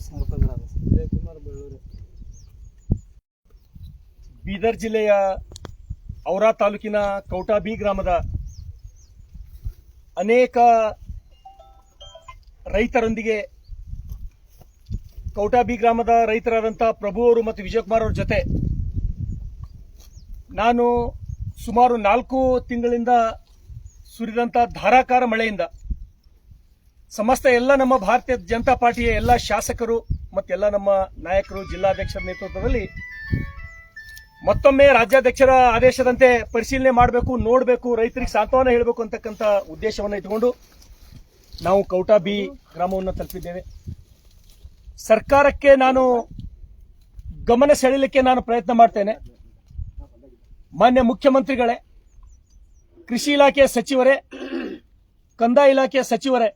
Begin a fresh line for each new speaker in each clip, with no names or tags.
ಸಂಘಟನೆಗಳಾದ
ಬೀದರ್ ಜಿಲ್ಲೆಯ ಔರಾ ತಾಲೂಕಿನ ಕೌಟಾಬಿ ಗ್ರಾಮದ ಅನೇಕ ರೈತರೊಂದಿಗೆ ಕೌಟಾಬಿ ಗ್ರಾಮದ ರೈತರಾದಂಥ ಪ್ರಭು ಅವರು ಮತ್ತು ವಿಜಯಕುಮಾರ್ ಅವ್ರ ಜೊತೆ ನಾನು ಸುಮಾರು ನಾಲ್ಕು ತಿಂಗಳಿಂದ ಸುರಿದಂಥ ಧಾರಾಕಾರ ಮಳೆಯಿಂದ ಸಮಸ್ತ ಎಲ್ಲ ನಮ್ಮ ಭಾರತೀಯ ಜನತಾ ಪಾರ್ಟಿಯ ಎಲ್ಲ ಶಾಸಕರು ಮತ್ತೆಲ್ಲ ನಮ್ಮ ನಾಯಕರು, ಜಿಲ್ಲಾಧ್ಯಕ್ಷರ ನೇತೃತ್ವದಲ್ಲಿ ಮತ್ತೊಮ್ಮೆ ರಾಜ್ಯಾಧ್ಯಕ್ಷರ ಆದೇಶದಂತೆ ಪರಿಶೀಲನೆ ಮಾಡಬೇಕು, ನೋಡಬೇಕು, ರೈತರಿಗೆ ಸಾಂತ್ವನ ಹೇಳಬೇಕು ಅಂತಕ್ಕಂಥ ಉದ್ದೇಶವನ್ನು ಇಟ್ಟುಕೊಂಡು ನಾವು ಕೌಟಾ ಬಿ ಗ್ರಾಮವನ್ನು ತಲುಪಿದ್ದೇವೆ. ಸರ್ಕಾರಕ್ಕೆ ನಾನು ಗಮನ ಸೆಳೆಯಲಿಕ್ಕೆ ನಾನು ಪ್ರಯತ್ನ ಮಾಡ್ತೇನೆ. ಮಾನ್ಯ ಮುಖ್ಯಮಂತ್ರಿಗಳೇ, ಕೃಷಿ ಇಲಾಖೆಯ ಸಚಿವರೇ, ಕಂದಾಯ ಇಲಾಖೆಯ ಸಚಿವರೇ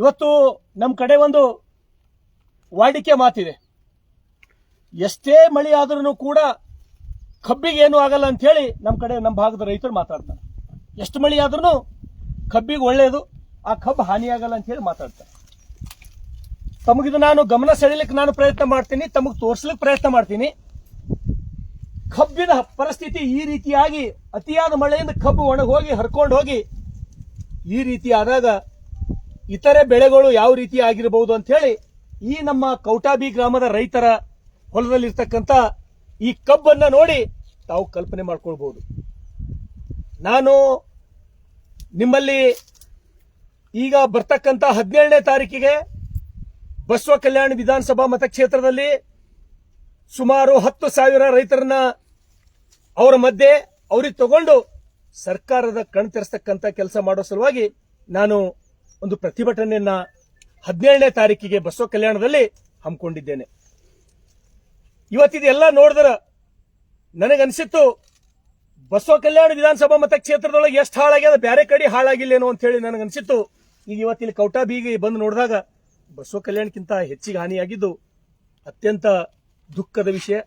ಇವತ್ತು ನಮ್ಮ ಕಡೆ ಒಂದು ವಾಡಿಕೆ ಮಾತಿದೆ. ಎಷ್ಟೇ ಮಳೆ ಆದ್ರೂ ಕೂಡ ಕಬ್ಬಿಗೆ ಏನು ಆಗಲ್ಲ ಅಂತ ಹೇಳಿ ನಮ್ಮ ಕಡೆ ನಮ್ಮ ಭಾಗದ ರೈತರು ಮಾತಾಡ್ತಾರೆ. ಎಷ್ಟು ಮಳೆ ಆದ್ರೂ ಕಬ್ಬಿಗೆ ಒಳ್ಳೆಯದು ಆ ಕಬ್ಬು ಹಾನಿಯಾಗಲ್ಲ ಅಂತ ಹೇಳಿ ಮಾತಾಡ್ತಾರೆ. ತಮಗಿದು ನಾನು ಗಮನ ಸೆಳೆಯಲಿಕ್ಕೆ ನಾನು ಪ್ರಯತ್ನ ಮಾಡ್ತೀನಿ, ತಮಗೆ ತೋರಿಸ್ಲಿಕ್ಕೆ ಪ್ರಯತ್ನ ಮಾಡ್ತೀನಿ. ಕಬ್ಬಿನ ಪರಿಸ್ಥಿತಿ ಈ ರೀತಿಯಾಗಿ ಅತಿಯಾದ ಮಳೆಯಿಂದ ಕಬ್ಬು ಒಣಗೋಗಿ ಹರ್ಕೊಂಡು ಹೋಗಿ ಈ ರೀತಿ ಆದಾಗ ಇತರೆ ಬೆಳೆಗಳು ಯಾವ ರೀತಿ ಆಗಿರಬಹುದು ಅಂತ ಹೇಳಿ ಈ ನಮ್ಮ ಕೌಟಾಬಿ ಗ್ರಾಮದ ರೈತರ ಹೊಲದಲ್ಲಿರ್ತಕ್ಕಂಥ ಈ ಕಬ್ಬನ್ನ ನೋಡಿ ತಾವು ಕಲ್ಪನೆ ಮಾಡ್ಕೊಳ್ಬಹುದು. ನಾನು ನಿಮ್ಮಲ್ಲಿ ಈಗ ಬರ್ತಕ್ಕಂಥ ಹದಿನೇಳನೇ ತಾರೀಕಿಗೆ ಬಸವ ಕಲ್ಯಾಣ ವಿಧಾನಸಭಾ ಮತಕ್ಷೇತ್ರದಲ್ಲಿ ಸುಮಾರು ಹತ್ತು ಸಾವಿರ ರೈತರನ್ನ ಅವರ ಮಧ್ಯೆ ಅವ್ರಿಗೆ ತಗೊಂಡು ಸರ್ಕಾರದ ಕಣ್ ಕೆಲಸ ಮಾಡೋ ಸಲುವಾಗಿ ನಾನು ಒಂದು ಪ್ರತಿಭಟನೆಯನ್ನ ಹದಿನೇಳನೇ ತಾರೀಕಿಗೆ ಬಸವ ಕಲ್ಯಾಣದಲ್ಲಿ ಹಮ್ಮಿಕೊಂಡಿದ್ದೇನೆ. ಇವತ್ತಿದೆಲ್ಲ ನೋಡಿದ್ರ ನನಗನ್ಸಿತ್ತು, ಬಸವ ಕಲ್ಯಾಣ ವಿಧಾನಸಭಾ ಮತಕ್ಷೇತ್ರದೊಳಗೆ ಎಷ್ಟು ಹಾಳಾಗ್ಯದ ಬೇರೆ ಕಡೆ ಹಾಳಾಗಿಲ್ಲೇನೋ ಅಂತ ಹೇಳಿ ನನಗನ್ಸಿತ್ತು. ಈಗ ಇವತ್ತಿಲ್ಲಿ ಬೀಗಿ ಬಂದು ನೋಡಿದಾಗ ಬಸವ ಕಲ್ಯಾಣಕ್ಕಿಂತ ಹೆಚ್ಚಿಗೆ ಹಾನಿಯಾಗಿದ್ದು ಅತ್ಯಂತ ದುಃಖದ ವಿಷಯ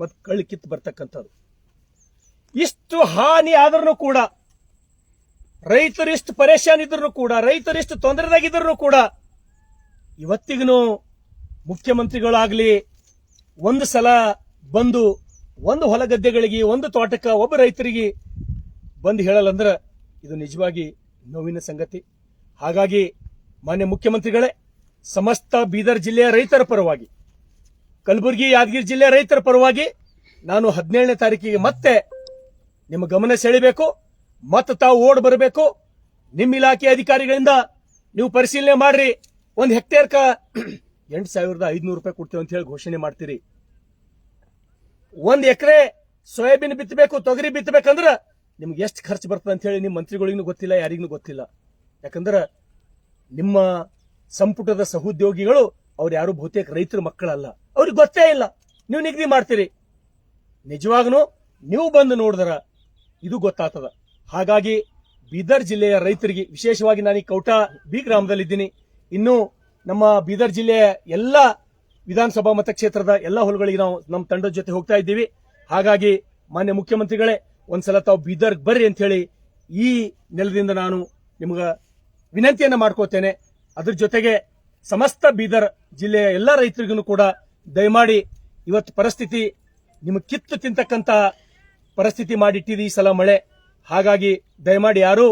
ಮತ್ತು ಕಳ್ಳಿ ಕಿತ್ತು ಬರ್ತಕ್ಕಂಥದ್ದು. ಇಷ್ಟು ಹಾನಿ ಆದ್ರೂ ಕೂಡ ರೈತರಿಷ್ಟು ಪರೇಶಾನ್ ಇದ್ರು ಕೂಡ ರೈತರಿಷ್ಟು ತೊಂದರೆದಾಗಿದ್ರು ಕೂಡ ಇವತ್ತಿಗೂ ಮುಖ್ಯಮಂತ್ರಿಗಳಾಗ್ಲಿ ಒಂದು ಸಲ ಬಂದು, ಒಂದು ಹೊಲ ಗದ್ದೆಗಳಿಗೆ, ಒಂದು ತೋಟಕ್ಕೆ ಒಬ್ಬ ರೈತರಿಗೆ ಬಂದು ಹೇಳಲ್ಲಂದ್ರೆ ಇದು ನಿಜವಾಗಿ ನೋವಿನ ಸಂಗತಿ. ಹಾಗಾಗಿ ಮಾನ್ಯ ಮುಖ್ಯಮಂತ್ರಿಗಳೇ, ಸಮಸ್ತ ಬೀದರ್ ಜಿಲ್ಲೆಯ ರೈತರ ಪರವಾಗಿ, ಕಲಬುರಗಿ, ಯಾದಗಿರಿ ಜಿಲ್ಲೆಯ ರೈತರ ಪರವಾಗಿ ನಾನು ಹದಿನೇಳನೇ ತಾರೀಕಿಗೆ ಮತ್ತೆ ನಿಮ್ಮ ಗಮನ ಸೆಳೆಬೇಕು ಮತ್ತೆ ತಾವು ಓಡ್ ಬರಬೇಕು. ನಿಮ್ಮ ಇಲಾಖೆ ಅಧಿಕಾರಿಗಳಿಂದ ನೀವು ಪರಿಶೀಲನೆ ಮಾಡ್ರಿ. ಒಂದು ಹೆಕ್ಟೇರ್ಕ ಎಂಟು ಸಾವಿರದ ಐದುನೂರು ರೂಪಾಯಿ ಕೊಡ್ತೀವಿ ಅಂತ ಹೇಳಿ ಘೋಷಣೆ ಮಾಡ್ತೀರಿ. ಒಂದು ಎಕರೆ ಸೋಯಾಬೀನ್ ಬಿತ್ತಬೇಕು, ತೊಗರಿ ಬಿತ್ತಬೇಕಂದ್ರೆ ನಿಮ್ಗೆ ಎಷ್ಟು ಖರ್ಚು ಬರ್ತದೆ ಅಂತ ಹೇಳಿ ನಿಮ್ಮ ಮಂತ್ರಿಗಳಿಗೂ ಗೊತ್ತಿಲ್ಲ, ಯಾರಿಗೂ ಗೊತ್ತಿಲ್ಲ. ಯಾಕಂದ್ರೆ ನಿಮ್ಮ ಸಂಪುಟದ ಸಹೋದ್ಯೋಗಿಗಳು ಅವ್ರು ಯಾರು ಬಹುತೇಕ ರೈತರ ಮಕ್ಕಳಲ್ಲ. ಅವ್ರಿಗೆ ಗೊತ್ತೇ ಇಲ್ಲ. ನೀವು ನಿಗದಿ ಮಾಡ್ತೀರಿ. ನಿಜವಾಗ್ನು ನೀವು ಬಂದು ನೋಡಿದ್ರ ಇದು ಗೊತ್ತಾಗ್ತದ. ಹಾಗಾಗಿ ಬೀದರ್ ಜಿಲ್ಲೆಯ ರೈತರಿಗೆ, ವಿಶೇಷವಾಗಿ ನಾನು ಈ ಕೌಟಾ ಬಿ ಗ್ರಾಮದಲ್ಲಿದ್ದೀನಿ. ಇನ್ನು ನಮ್ಮ ಬೀದರ್ ಜಿಲ್ಲೆಯ ಎಲ್ಲ ವಿಧಾನಸಭಾ ಮತಕ್ಷೇತ್ರದ ಎಲ್ಲ ಹೊಲಗಳಿಗೆ ನಾವು ನಮ್ಮ ತಂಡದ ಜೊತೆ ಹೋಗ್ತಾ ಇದ್ದೀವಿ. ಹಾಗಾಗಿ ಮಾನ್ಯ ಮುಖ್ಯಮಂತ್ರಿಗಳೇ, ಒಂದ್ಸಲ ತಾವು ಬೀದರ್ಗೆ ಬರ್ರಿ ಅಂತ ಹೇಳಿ ಈ ನೆಲದಿಂದ ನಾನು ನಿಮ್ಗೆ ವಿನಂತಿಯನ್ನು ಮಾಡ್ಕೋತೇನೆ. ಅದ್ರ ಜೊತೆಗೆ ಸಮಸ್ತ ಬೀದರ್ ಜಿಲ್ಲೆಯ ಎಲ್ಲ ರೈತರಿಗೂ ಕೂಡ ದಯಮಾಡಿ ಇವತ್ತು ಪರಿಸ್ಥಿತಿ ನಿಮಗೆ ಕಿತ್ತು ತಿಂತಕ್ಕಂಥ ಪರಿಸ್ಥಿತಿ ಮಾಡಿಟ್ಟಿದೆ ಈ ಸಲ ಮಳೆ. ಹಾಗಾಗಿ ದಯಮಾಡಿ ಯಾರು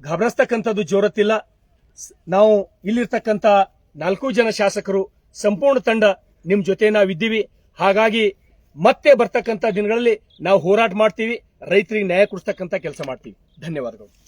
ಗಬರಿಸ್ತಕ್ಕಂಥದ್ದು ಜೋರತ್ತಿಲ್ಲ. ನಾವು ಇಲ್ಲಿರ್ತಕ್ಕಂಥ ನಾಲ್ಕು ಜನ ಶಾಸಕರು ಸಂಪೂರ್ಣ ತಂಡ ನಿಮ್ ಜೊತೆ ನಾವಿದ್ದೀವಿ. ಹಾಗಾಗಿ ಮತ್ತೆ ಬರ್ತಕ್ಕಂಥ ದಿನಗಳಲ್ಲಿ ನಾವು ಹೋರಾಟ ಮಾಡ್ತೀವಿ. ರೈತರಿಗೆ ನ್ಯಾಯ ಕೊಡಿಸ್ತಕ್ಕಂಥ ಕೆಲಸ ಮಾಡ್ತೀವಿ. ಧನ್ಯವಾದಗಳು.